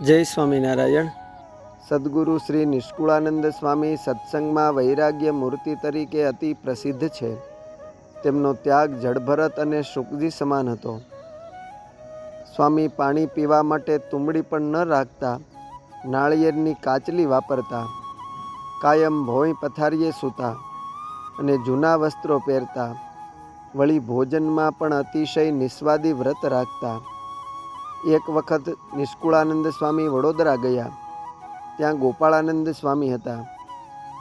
જય સ્વામિનારાયણ. સદગુરુ શ્રી નિષ્કુળાનંદ સ્વામી સત્સંગમાં વૈરાગ્ય મૂર્તિ તરીકે અતિ પ્રસિદ્ધ છે. તેમનો ત્યાગ જળભરત અને શુકજી સમાન હતો. સ્વામી પાણી પીવા માટે તુંબડી પણ ન રાખતા, નાળિયેરની કાચલી વાપરતા, કાયમ ભોંય પથારીએ સૂતા અને જૂના વસ્ત્રો પહેરતા, વળી ભોજનમાં પણ અતિશય નિસ્વાદી વ્રત રાખતા. એક વખત નિષ્કુળાનંદ સ્વામી વડોદરા ગયા. ત્યાં ગોપાળાનંદ સ્વામી હતા.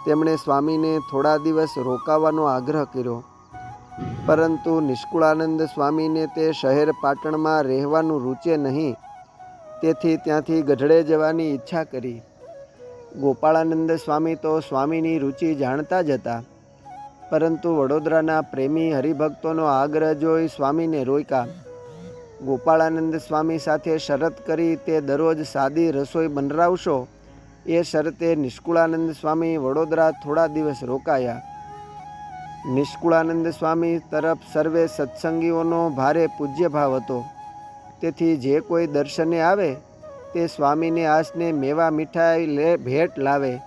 તેમણે સ્વામીને થોડા દિવસ રોકાવાનો આગ્રહ કર્યો. પરંતુ નિષ્કુળાનંદ સ્વામીને તે શહેર પાટણમાં રહેવાનું રૂચે નહીં. તેથી ત્યાંથી ગઢડે જવાની ઈચ્છા કરી. ગોપાળાનંદ સ્વામી તો સ્વામીની રુચિ જાણતા જ હતા. પરંતુ વડોદરાના પ્રેમી હરિભક્તોનો આગ્રહ જોઈ સ્વામીને રોક્યા. ગોપાળાનંદ સ્વામી સાથે શરત કરી તે દરરોજ સાદી રસોઈ બનાવશો એ શરતે નિષ્કુળાનંદ સ્વામી વડોદરા થોડા દિવસ રોકાયા. નિષ્કુળાનંદ સ્વામી તરફ સર્વે સત્સંગીઓનો ભારે પૂજ્યભાવ હતો. તેથી જે કોઈ દર્શને આવે, તે સ્વામીને આસને મેવા મીઠાઈ લે ભેટ લાવે.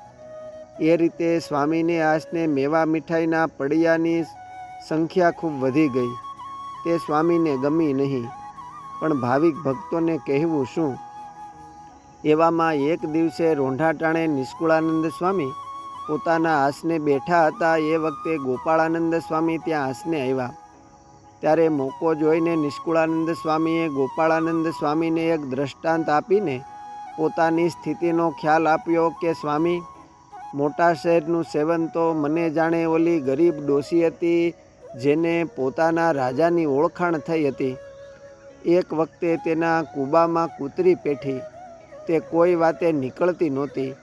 એ રીતે સ્વામીને આસને મેવા મીઠાઈના પડિયાની સંખ્યા ખૂબ વધી ગઈ. તે સ્વામીને ગમી નહીં. પણ ભાવિક ભક્તોને કહેવું શું? એવામાં એક દિવસે રોંઢાટાણે નિષ્કુળાનંદ સ્વામી પોતાના આસને બેઠા હતા. એ વખતે ગોપાળાનંદ સ્વામી ત્યાં આસને આવ્યા. ત્યારે મોકો જોઈને નિષ્કુળાનંદ સ્વામીએ ગોપાળાનંદ સ્વામીને એક દ્રષ્ટાંત આપીને પોતાની સ્થિતિનો ખ્યાલ આપ્યો કે, સ્વામી, મોટા શહેરનું સેવન તો મને જાણે ઓલી ગરીબ ડોસી હતી જેને પોતાના રાજાની ઓળખાણ થઈ હતી. એક વખતે તેના કૂબામાં કૂતરી પેઠી. તે કોઈ વાતે નીકળતી નહોતી.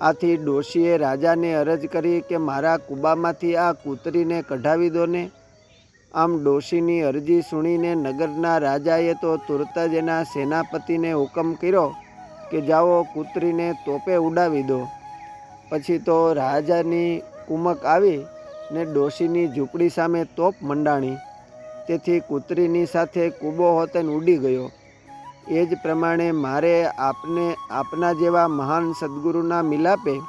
આથી ડોશીએ રાજાને અરજ કરી કે મારા કૂબામાંથી આ કૂતરીને કઢાવી દો ને. આમ ડોશીની અરજી સુણીને નગરના રાજાએ તો તુરત જ એના સેનાપતિને હુકમ કર્યો કે જાઓ કૂતરીને તોપે ઉડાવી દો. પછી તો રાજાની કુમક આવી ને ડોશીની ઝૂંપડી સામે તોપ મંડાણી. તેથી કૂતરીની સાથે કૂબો હોતન ઉડી ગયો. એ જ પ્રમાણે મારે આપને, આપના જેવા મહાન સદગુરુના મિલાપે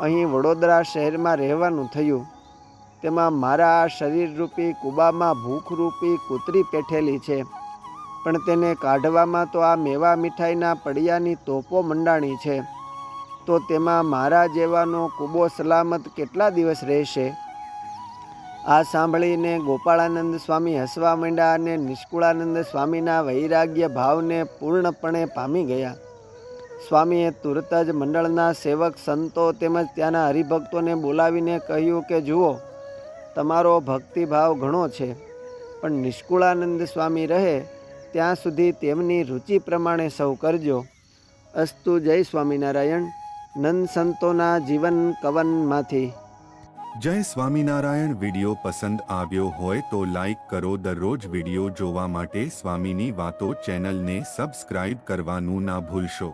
અહીં વડોદરા શહેરમાં રહેવાનું થયું. તેમાં મારા શરીરરૂપી કૂબામાં ભૂખરૂપી કૂતરી પેઠેલી છે. પણ તેને કાઢવામાં તો આ મેવા મીઠાઈના પડિયાની તોપો મંડાણી છે. તો તેમાં મારા જેવાનો કૂબો સલામત કેટલા દિવસ રહેશે? આ સાંભળીને ગોપાળાનંદ સ્વામી હસવા માંડ્યા અને નિષ્કુળાનંદ સ્વામીના વૈરાગ્ય ભાવને પૂર્ણપણે પામી ગયા. સ્વામીએ તુરત જ મંડળના સેવક સંતો તેમજ ત્યાંના હરિભક્તોને બોલાવીને કહ્યું કે, જુઓ, તમારો ભક્તિભાવ ઘણો છે, પણ નિષ્કુળાનંદ સ્વામી રહે ત્યાં સુધી તેમની રુચિ પ્રમાણે સૌ કરજો. અસ્તુ જય સ્વામિનારાયણ. નંદ સંતોના જીવન કવનમાંથી જય સ્વામિનારાયણ વિડિયો પસંદ આવ્યો હોય તો લાઈક કરો દરરોજ વિડિયો જોવા માટે સ્વામીની વાતો ચેનલને સબસ્ક્રાઇબ કરવાનું ના ભૂલશો.